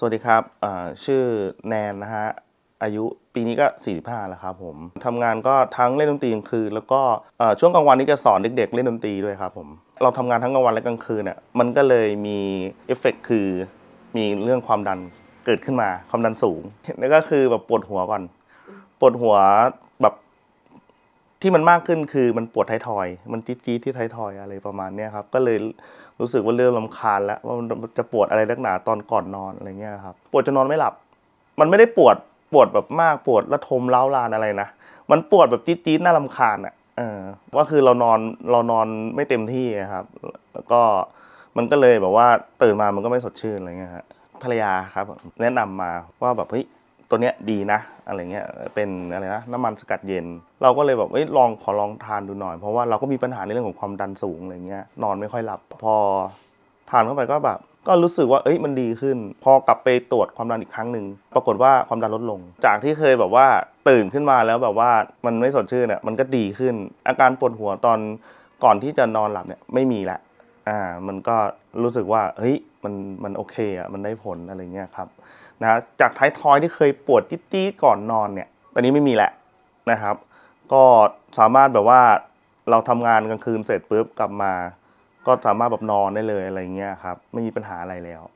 สวัสดีครับชื่อแนนนะฮะ อายุปีนี้ก็ 45 แล้วครับผมทำงานก็ทั้งเล่นดนตรีกลางคืน แล้วก็ช่วงกลางวันนี้จะสอนเด็กๆ เล่นดนตรีด้วยครับผม เราทำงานทั้งกลางวันและกลางคืนเนี่ยมันก็เลยมีเอฟเฟกต์คือมีเรื่องความดันเกิดขึ้นมาความดันสูง แล้วก็คือแบบปวดหัวก่อน ปวดหัว ที่มันมากขึ้นคือมันปวดท้ายทอย มันจี๊ดๆที่ท้ายทอยอะไรประมาณเนี้ยครับ ก็เลยรู้สึกว่าเริ่มลำคาญแล้วว่ามันจะปวดอะไรนักหนาตอนก่อนนอนอะไรเงี้ยครับ ปวดจนนอนไม่หลับ มันไม่ได้ปวดปวดแบบมากปวดระทมเล้าลานอะไรนะ มันปวดแบบจี๊ดๆน่ารำคาญอะเออว่าคือเรานอนเรานอนไม่เต็มที่ครับ แล้วก็มันก็เลยแบบว่าตื่นมามันก็ไม่สดชื่นอะไรเงี้ยฮะภรรยาครับ แนะนำมาว่าแบบเฮ้ย ตัวเนี้ยดีนะอะไรเงี้ยเป็นอะไรนะน้ำมันสกัดเย็น เราก็เลยแบบเอ้ยลองขอลองทานดูหน่อย เพราะว่าเราก็มีปัญหาในเรื่องของความดันสูงอะไรเงี้ยนอนไม่ค่อยหลับพอทานเข้าไปก็แบบก็รู้สึกว่าเอ้ยมันดีขึ้น พอกลับไปตรวจความดันอีกครั้งหนึ่งปรากฏว่าความดันลดลง จากที่เคยแบบว่าตื่นขึ้นมาแล้วแบบว่ามันไม่สดชื่นเนี่ยมันก็ดีขึ้น อาการปวดหัวตอนก่อนที่จะนอนหลับเนี่ยไม่มีละ อ่ามันก็รู้สึกว่าเฮ้ยมันมันโอเคอะมันได้ผลอะไรเงี้ยครับนะจากท้ายทอยที่เคยปวดจี๊ดๆก่อนนอนเนี่ยตอนนี้ไม่มีแล้วนะครับ ก็สามารถแบบว่าเราทำงานกลางคืนเสร็จปุ๊บกลับมา ก็สามารถแบบนอนได้เลยอะไรเงี้ยครับไม่มีปัญหาอะไรแล้ว